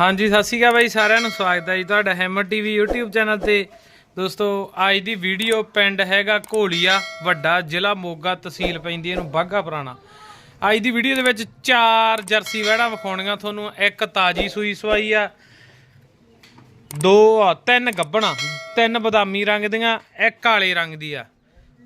ਹਾਂਜੀ, ਸਤਿ ਸ਼੍ਰੀ ਅਕਾਲ ਬਾਈ ਸਾਰਿਆਂ ਨੂੰ। ਸਵਾਗਤ ਹੈ ਜੀ ਤੁਹਾਡਾ ਹੈਮਰ ਟੀਵੀ YouTube ਚੈਨਲ ਤੇ। ਦੋਸਤੋ, ਅੱਜ ਦੀ ਵੀਡੀਓ ਪਿੰਡ ਹੈਗਾ ਘੋਲੀਆ, ਵੱਡਾ ਜ਼ਿਲ੍ਹਾ ਮੋਗਾ ਤਹਿਸੀਲ ਪੈਂਦੀ ਇਹਨੂੰ ਬਾਗਾ ਪੁਰਾਣਾ। ਅੱਜ ਦੀ ਵੀਡੀਓ ਦੇ ਵਿੱਚ ਚਾਰ ਜਰਸੀ ਵਹਿੜਾਂ ਵਿਖਾਉਣੀਆਂ ਤੁਹਾਨੂੰ। ਇੱਕ ਤਾਜੀ ਸੂਈ ਸਵਾਈ ਆ, ਦੋ ਆ, ਤਿੰਨ ਗੱਬਣਾ, ਤਿੰਨ ਬਦਾਮੀ ਰੰਗ ਦੀਆਂ, ਇੱਕ ਕਾਲੇ ਰੰਗ ਦੀ ਆ।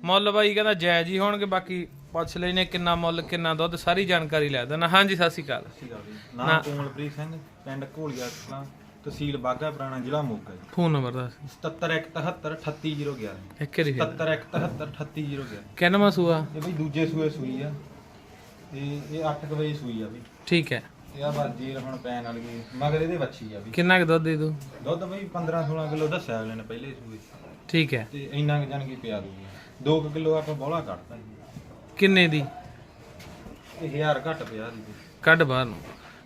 ਮੁੱਲ ਬਾਈ ਕਹਿੰਦਾ ਜਾਇਜ਼ ਹੀ ਹੋਣਗੇ, ਬਾਕੀ ਪੁੱਛ ਲੈਨੇ ਕਿੰਨਾ ਮੁੱਲ ਕਿੰਨਾ ਦੁੱਧ ਸਾਰੀ ਜਾਣਕਾਰੀ ਲੈ ਦੇਣਾ ਹਾਂਜੀ ਸਤਿ ਸ਼੍ਰੀ ਅਕਾਲ। ਸੀਗਾ ਵੀ ਨਾਮ ਕੋਮਲਪ੍ਰੀਤ ਸਿੰਘ ਪਿੰਡ ਘੋਲੀਆ ਕਲਾਂ ਤਹਿਸੀਲ ਬਾਗਾ ਪੁਰਾਣਾ ਜ਼ਿਲ੍ਹਾ ਮੋਗਾ ਜੀ। ਫੋਨ ਨੰਬਰ ਦੱਸ। 7717738011 ਇੱਕ ਰੀ 7717738011 ਕਿੰਨਵਾਂ ਸੂਆ ਇਹ ਬਈ ਦੂਜੇ ਸੂਏ ਸੂਈ ਆ। ਤੇ ਇਹ 8 ਵਜੇ ਸੂਈ ਆ ਬਈ ਠੀਕ ਹੈ। ਤੇ ਆ ਬਸ ਜੀਰ ਹੁਣ ਪੈਣ ਵਾਲੀ ਗਈ ਮਗਰ ਇਹਦੇ ਵੱਛੀ ਆ ਬਈ ਕਿੰਨਾ ਕੁ ਦੁੱਧ ਦੇ ਦੂ? ਦੁੱਧ ਬਈ 15 16 ਕਿਲੋ ਦੱਸਿਆ ਅਗਲੇ ਨੇ ਪਹਿਲੇ ਸੂਏ। ਠੀਕ ਹੈ। ਤੇ ਇੰਨਾ ਕੁ ਜਾਣ ਕੇ ਪਿਆ ਦੂਗੀ 2 ਕਿਲੋ ਆਪਾਂ ਬੋਲਾ ਕੱਢਤਾ ਜੀ। ਕਿੰਨੇ ਦੀ? ਇਹ 1000 ਘੱਟ ਪਿਆ ਦੀ। ਕੱਢ ਬਾਹਰ ਨੂੰ।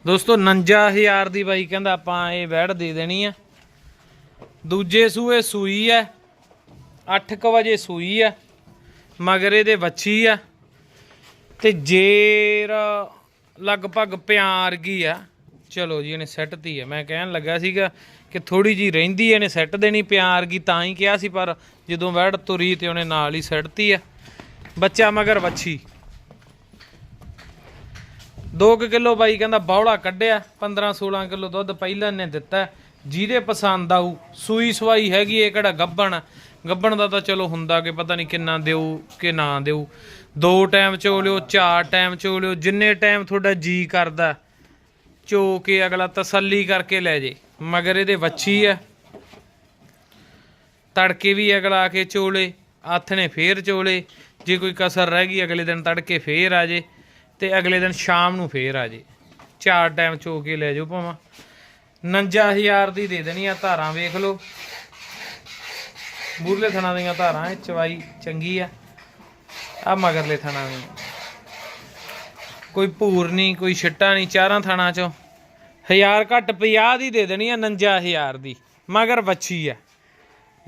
ਦੋਸਤੋ 49000 ਦੀ ਬਾਈ ਕਹਿੰਦਾ ਆਪਾਂ ਇਹ ਵੈੜ ਦੇ ਦੇਣੀ ਆ। ਦੂਜੇ ਸੂਏ ਸੂਈ ਆ। 8:00 ਵਜੇ ਸੂਈ ਆ। ਮਗਰ ਇਹਦੇ ਵੱਛੀ ਆ। ਤੇ ਜੇਰ ਲਗਭਗ ਪਿਆਰ ਗਈ ਆ। ਚਲੋ ਜੀ ਇਹਨੇ ਸੈੱਟ ਤੀ ਆ। ਮੈਂ ਕਹਿਣ ਲੱਗਾ ਸੀਗਾ ਕਿ ਥੋੜੀ ਜੀ ਰਹਿੰਦੀ ਇਹਨੇ ਸੈੱਟ ਦੇਣੀ ਪਿਆਰ ਗਈ ਤਾਂ ਹੀ ਕਿਹਾ ਸੀ ਪਰ ਜਦੋਂ ਵੈੜ ਤੁਰੀ ਤੇ ਉਹਨੇ ਨਾਲ ਹੀ ਸੈੱਟਤੀ ਆ। ਬੱਚਾ ਮਗਰ ਵੱਛੀ। 2 ਕਿਲੋ ਬਾਈ ਕਹਿੰਦਾ ਬੌਲਾ ਕੱਢਿਆ 15 16 ਕਿਲੋ ਦੁੱਧ ਪਹਿਲਾਂ ਨੇ ਦਿੱਤਾ। ਜਿਹਦੇ ਪਸੰਦ ਆਊ, ਸੂਈ ਸਵਾਈ ਹੈਗੀ ਏ, ਕਿਹੜਾ ਗੱਬਣ। ਗੱਬਣ ਦਾ ਤਾਂ ਚਲੋ ਹੁੰਦਾ ਕਿ ਪਤਾ ਨਹੀਂ ਕਿੰਨਾ ਦਿਓ ਕਿ ਨਾ ਦਿਓ ਦੋ ਟਾਈਮ ਚੋ ਲਿਓ, ਚਾਰ ਟਾਈਮ ਚੋ ਲਿਓ, ਜਿੰਨੇ ਟਾਈਮ ਤੁਹਾਡਾ ਜੀ ਕਰਦਾ, ਚੋ ਕੇ ਅਗਲਾ ਤਸੱਲੀ ਕਰਕੇ ਲੈ ਜੇ। ਮਗਰ ਇਹਦੇ ਵੱਛੀ ਆ। ਤੜਕੇ ਵੀ ਅਗਲਾ ਆ ਕੇ ਚੋਲੇ। ਹੱਥ ਨੇ ਫੇਰ ਚੋਲੇ, ਜੇ ਕੋਈ ਕਸਰ ਰਹਿ ਗਈ, ਅਗਲੇ ਦਿਨ ਤੜਕੇ ਫੇਰ ਆ ਜੇ ਤੇ ਅਗਲੇ ਦਿਨ ਸ਼ਾਮ ਨੂੰ ਫੇਰ ਆ ਜੇ। ਚਾਰ ਟਾਈਮ ਚੋ ਕੇ ਲੈ ਜਾਓ ਭਾਵਾਂ। 59000 ਦੀ ਦੇ ਦੇਣੀ ਆ, ਧਾਰਾਂ ਵੇਖ ਲਓ। ਬੁਰਲੇ ਥਣਾ ਦੀਆਂ ਧਾਰਾਂ, ਇਹ ਚਵਾਈ ਚੰਗੀ ਆ। ਆ ਮਗਰਲੇ ਥਣਾ ਦੀ ਕੋਈ ਭੂਰ ਨਹੀਂ, ਕੋਈ ਛਿੱਟਾ ਨਹੀਂ, ਚਾਰਾਂ ਥਣਾ ਚੋਂ। ਹਜ਼ਾਰ ਘੱਟ 50 ਦੀ ਦੇ ਦੇਣੀ ਆ 59000 ਦੀ। ਮਗਰ ਵੱਛੀ ਆ।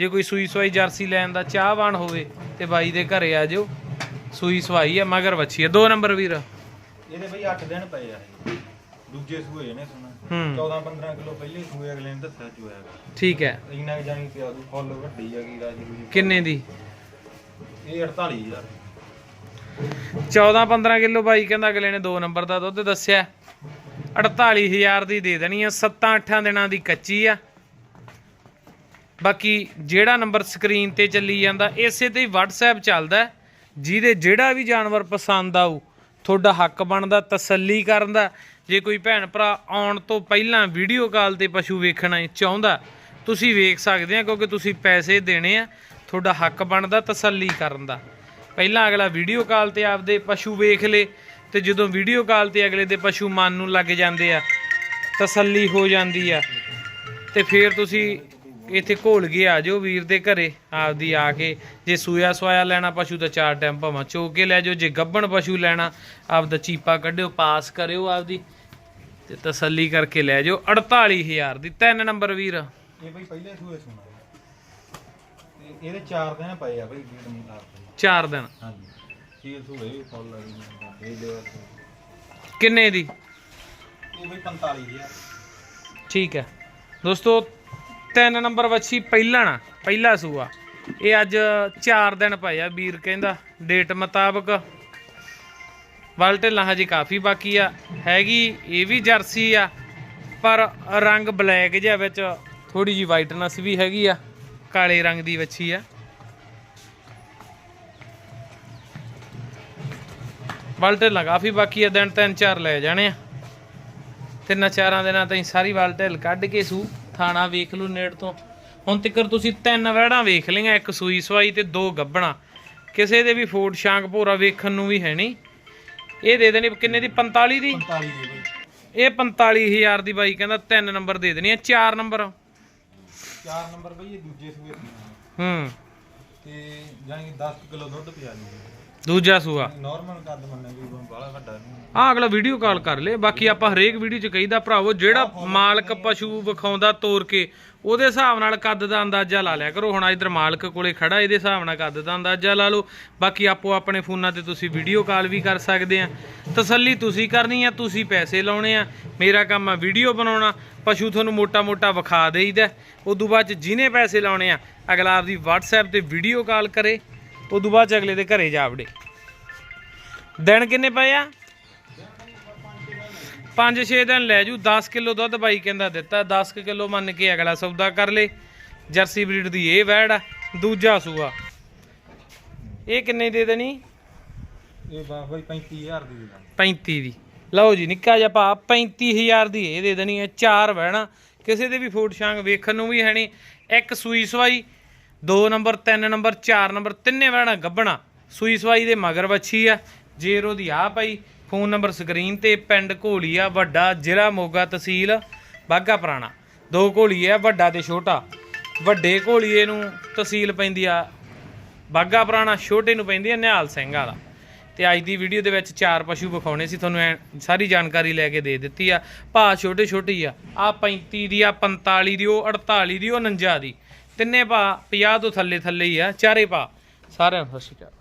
ਜੇ ਕੋਈ ਸੂਈ ਸਵਾਈ ਜਰਸੀ ਲੈਣ ਦਾ ਚਾਹਵਾਨ ਹੋਵੇ ਤੇ ਬਾਈ ਦੇ ਘਰੇ ਆ ਜਾਓ। ਸੂਈ ਸਵਾਈ ਆ ਮਗਰ ਵੱਛੀ ਆ। ਦੋ ਨੰਬਰ ਵੀਰ। ਇਹਦੇ ਬਈ 8 ਦਿਨ ਪਏ ਆ ਇਹ। ਦੂਜੇ ਸੂਏ ਨੇ ਸੁਣਾ। ਹੂੰ। 14 15 ਕਿਲੋ ਪਹਿਲੇ ਸੂਏ ਅਗਲੇ ਨੇ ਦੱਸਿਆ ਚੋਇਆ ਗਾ। ਠੀਕ ਹੈ। ਇੰਨਾ ਕੁ ਜਾਣੀ ਪਿਆ ਦੂ ਫੁੱਲ ਵੱਡੀ ਹੈਗੀ ਰਾਜੀ ਰੂਜੀ ਕਿੰਨੇ ਦੀ? ਇਹ 48000 14 15 ਕਿਲੋ ਬਾਈ ਕਹਿੰਦਾ ਅਗਲੇ ਨੇ ਦੋ ਨੰਬਰ ਦਾ ਦੁੱਧ ਦੱਸਿਆ। 48000 ਦੀ ਦੇ ਦੇਣੀ ਆ 7-8 ਦਿਨਾਂ ਦੀ ਕੱਚੀ ਆ। ਬਾਕੀ ਜਿਹੜਾ ਨੰਬਰ ਸਕਰੀਨ ਤੇ ਚੱਲੀ ਜਾਂਦਾ, ਇਸੇ ਤੇ ਹੀ WhatsApp ਚੱਲਦਾ ਜਿਹਦੇ ਜਿਹੜਾ ਵੀ ਜਾਨਵਰ ਪਸੰਦ ਆਉ ਤੁਹਾਡਾ ਹੱਕ ਬਣਦਾ, ਤਸੱਲੀ ਕਰਨ ਦਾ। ਜੇ ਕੋਈ ਭੈਣ ਭਰਾ ਆਉਣ ਤੋਂ ਪਹਿਲਾਂ ਵੀਡੀਓ ਕਾਲ ਤੇ ਪਸ਼ੂ ਵੇਖਣਾ ਚਾਹੁੰਦਾ, ਤੁਸੀਂ ਵੇਖ ਸਕਦੇ ਆ, ਕਿਉਂਕਿ ਤੁਸੀਂ ਪੈਸੇ ਦੇਣੇ ਆ, ਤੁਹਾਡਾ ਹੱਕ ਬਣਦਾ ਤਸੱਲੀ ਕਰਨ ਦਾ। ਪਹਿਲਾਂ ਅਗਲਾ ਵੀਡੀਓ ਕਾਲ ਤੇ ਆਪਦੇ ਪਸ਼ੂ ਵੇਖ ਲੇ, ਤੇ ਜਦੋਂ ਵੀਡੀਓ ਕਾਲ ਤੇ ਅਗਲੇ ਦੇ ਪਸ਼ੂ ਮਨ ਨੂੰ ਲੱਗ ਜਾਂਦੇ ਆ, ਤਸੱਲੀ ਹੋ ਜਾਂਦੀ ਆ, ਤੇ ਫਿਰ ਤੁਸੀਂ ਇੱਥੇ ਘੋਲ ਕੇ ਆ ਜਾਓ ਵੀਰ ਦੇ ਘਰੇ ਆਪਦੀ ਆ ਕੇ। ਜੇ ਸੂਇਆ ਸਵਾਇਆ ਲੈਣਾ ਪਸ਼ੂ ਤਾਂ ਚਾਰ ਟਾਈਮ ਭਾਵਾਂ ਚੋ ਕੇ ਲੈ ਜਾਓ ਜੇ ਗੱਬਣ ਪਸ਼ੂ ਲੈਣਾ ਆਪਦਾ ਚੀਪਾ ਕੱਢਿਓ ਪਾਸ ਕਰਿਓ ਆਪਦੀ ਤੇ ਤਸੱਲੀ ਕਰਕੇ ਲੈ ਜਾਓ। 48000 ਦੀ ਤਿੰਨ ਨੰਬਰ ਵੀਰ। ਇਹ ਬਈ ਪਹਿਲੇ ਸੂਏ ਸੁਣਾ ਤੇ ਇਹਦੇ 4 ਦਿਨ ਪਏ ਆ ਬਈ ਚਾਰ ਦਿਨ। ਹਾਂਜੀ। ਸੀਲ ਸੂਏ ਫੁੱਲ ਲੱਗੀ ਕਿੰਨੇ ਦੀ? ਇਹ ਬਈ 45000 ਠੀਕ ਹੈ। ਦੋਸਤੋ ਤਿੰਨ ਨੰਬਰ ਵੱਛੀ ਪਹਿਲਣ ਪਹਿਲਾ ਸੂਆ। ਇਹ ਅੱਜ 4 ਦਿਨ ਪਏ ਆ ਵੀਰ ਕਹਿੰਦਾ ਡੇਟ ਮੁਤਾਬਕ। ਵੱਲ ਢਿੱਲਾਂ ਹਜੇ ਕਾਫੀ ਬਾਕੀ ਆ, ਹੈਗੀ, ਇਹ ਵੀ ਜਰਸੀ ਆ, ਪਰ ਰੰਗ ਬਲੈਕ ਜਿਹਾ ਵਿੱਚ ਥੋੜੀ ਜੀ ਵਾਈਟਨੈਸ ਵੀ ਹੈਗੀ ਆ, ਕਾਲੇ ਰੰਗ ਦੀ ਵੱਛੀ ਆ। ਵੱਲ ਢਿੱਲਾਂ ਕਾਫੀ ਬਾਕੀ ਆ, ਦਿਨ ਤਿੰਨ ਚਾਰ ਲੈ ਜਾਣੇ ਆ। ਤਿੰਨਾਂ ਚਾਰਾਂ ਦਿਨਾਂ ਤਾਈਂ ਸਾਰੀ ਵਾਲ ਢਿੱਲ ਕੱਢ ਕੇ ਸੂ। ਥਾਣਾ ਵੇਖ ਲਓ ਨੇੜ ਤੋਂ। ਹੁਣ ਤੱਕਰ ਤੁਸੀਂ ਤਿੰਨ ਵੜਾਂ ਵੇਖ ਲਈਆਂ ਇੱਕ ਸੂਈ ਸਵਾਈ ਤੇ ਦੋ ਗੱਬਣਾ। ਕਿਸੇ ਦੇ ਵੀ ਫੋਟ ਸ਼ਾਂਕ ਭੋਰਾ ਵੇਖਣ ਨੂੰ ਵੀ ਹੈ ਨਹੀਂ। ਇਹ ਦੇ ਦੇਣੀ ਕਿੰਨੇ ਦੀ? 45 ਦੀ? 45 ਦੇ ਬਈ ਇਹ 45000 ਦੀ ਬਾਈ ਕਹਿੰਦਾ ਤਿੰਨ ਨੰਬਰ ਦੇ ਦੇਣੀ ਆ ਚਾਰ ਨੰਬਰ। 4 ਨੰਬਰ ਬਈ ਇਹ ਦੂਜੇ ਸੂਏ ਹੂੰ। ਤੇ ਜਾਨੀ ਕਿ 10 ਕਿਲੋ ਦੁੱਧ ਪਿਆ ਜੀ। ਦੂਜਾ ਸੂਆ। ਨਾਰਮਲ ਕੱਦ ਮੰਨੇ ਵੀ ਬਾਹਲਾ ਵੱਡਾ ਨਹੀਂ ਆ ਅਗਲਾ ਵੀਡੀਓ ਕਾਲ ਕਰ ਲੇ ਬਾਕੀ ਆਪਾਂ ਹਰੇਕ ਵੀਡੀਓ 'ਚ ਕਹੀਦਾ ਭਰਾਵੋ ਜਿਹੜਾ ਮਾਲਕ ਪਸ਼ੂ ਵਿਖਾਉਂਦਾ ਤੋਰ ਕੇ ਉਹਦੇ ਹਿਸਾਬ ਨਾਲ ਕੱਦ ਦਾ ਅੰਦਾਜ਼ਾ ਲਾ ਲਿਆ ਕਰੋ। ਹੁਣ ਇਧਰ ਮਾਲਕ ਕੋਲੇ ਖੜਾ ਇਹਦੇ ਹਿਸਾਬ ਨਾਲ ਕੱਦ ਦਾ ਅੰਦਾਜ਼ਾ ਲਾ ਲਓ। ਬਾਕੀ ਆਪੋ ਆਪਣੇ ਫੋਨਾਂ ਤੇ ਤੁਸੀਂ ਵੀਡੀਓ ਕਾਲ ਵੀ ਕਰ ਸਕਦੇ ਆ। ਤਸੱਲੀ ਤੁਸੀਂ ਕਰਨੀ ਆ ਤੁਸੀਂ ਪੈਸੇ ਲਾਉਣੇ ਆ। ਮੇਰਾ ਕੰਮ ਆ ਵੀਡੀਓ ਬਣਾਉਣਾ ਪਸ਼ੂ ਤੁਹਾਨੂੰ ਮੋਟਾ-ਮੋਟਾ ਵਿਖਾ ਦੇਈਦਾ। ਉਦੋਂ ਬਾਅਦ ਜਿਹਨੇ ਪੈਸੇ ਲਾਉਣੇ ਆ ਅਗਲਾ ਆਪਦੀ WhatsApp ਤੇ ਵੀਡੀਓ ਕਾਲ ਕਰੇ। ਉਦੋਂ ਬਾਅਦ ਚ ਅਗਲੇ ਦੇ ਘਰੇ ਜਾ ਵੜੇ। ਦਿਨ ਕਿੰਨੇ ਪਏ ਆ? 5-6 ਦਿਨ ਲੈ ਜੂ 10 ਕਿਲੋ ਦੁੱਧ ਬਾਈ ਕਹਿੰਦਾ ਦਿੱਤਾ 10 ਕਿਲੋ ਮੰਨ ਕੇ ਅਗਲਾ ਸੌਦਾ ਕਰ ਲੇ। ਜਰਸੀ ਬਰੀਡ ਦੀ ਇਹ ਵੈੜ ਆ ਦੂਜਾ ਸੂਆ। ਇਹ ਕਿੰਨੇ ਦੀ ਦੇਣੀ? ਇਹ ਬਾ ਬਈ 35000 ਦੀ ਦੇ ਦਾਂਗੇ। 35 ਦੀ। ਲਓ ਜੀ ਨਿੱਕਾ ਜਿਹਾ ਭਾ 35000 ਦੀ ਇਹ ਦੇ ਦੇਣੀ ਹੈ ਚਾਰ ਵਹਿਣਾ ਕਿਸੇ ਦੇ ਵੀ ਫੂਡ ਸ਼ਾਂਗ ਵੇਖਣ ਨੂੰ ਵੀ ਹੈ ਨਹੀਂ। ਇੱਕ ਸੂਈ ਸਵਾਈ 2 ਨੰਬਰ 3 ਨੰਬਰ 4 ਨੰਬਰ, ਤਿੰਨੇ ਵਹਿਣਾ ਗੱਬਣਾ ਸੂਈ ਸਵਾਈ ਦੇ ਮਗਰ ਵੱਛੀ ਆ। ਜੇਰੋ ਦੀ ਆ ਪਈ। ਫੋਨ ਨੰਬਰ ਸਕਰੀਨ ਤੇ, ਪਿੰਡ ਘੋਲੀਆ, ਵੱਡਾ ਜ਼ਿਲ੍ਹਾ ਮੋਗਾ ਤਹਿਸੀਲ ਬਾਗਾ ਪੁਰਾਣਾ। ਦੋ ਘੋਲੀ ਆ, ਵੱਡਾ ਤੇ ਛੋਟਾ। ਵੱਡੇ ਘੋਲੀਏ ਨੂੰ ਤਹਿਸੀਲ ਪੈਂਦੀ ਆ ਬਾਗਾ ਪੁਰਾਣਾ, ਛੋਟੇ ਨੂੰ ਪੈਂਦੀ ਆ ਨਿਹਾਲ ਸਿੰਘ ਵਾਲਾ। ਤੇ ਅੱਜ ਦੀ ਵੀਡੀਓ ਦੇ ਵਿੱਚ ਚਾਰ ਪਸ਼ੂ ਵਿਖਾਉਣੇ ਸੀ, ਤੁਹਾਨੂੰ ਐਂ ਸਾਰੀ ਜਾਣਕਾਰੀ ਲੈ ਕੇ ਦੇ ਦਿੱਤੀ ਆ। ਭਾ ਛੋਟੇ ਛੋਟੀ ਆ। ਆ 35 ਦੀ ਆ 45 ਦੀ, ਉਹ 48 ਦੀ, ਉਹ 49 ਦੀ। ਤਿੰਨੇ ਭਾ 50 ਤੋਂ ਥੱਲੇ ਥੱਲੇ ਹੀ ਆ, ਚਾਰੇ ਭਾ। ਸਾਰਿਆਂ ਨੂੰ ਸਤਿ ਸ਼੍ਰੀ ਅਕਾਲ।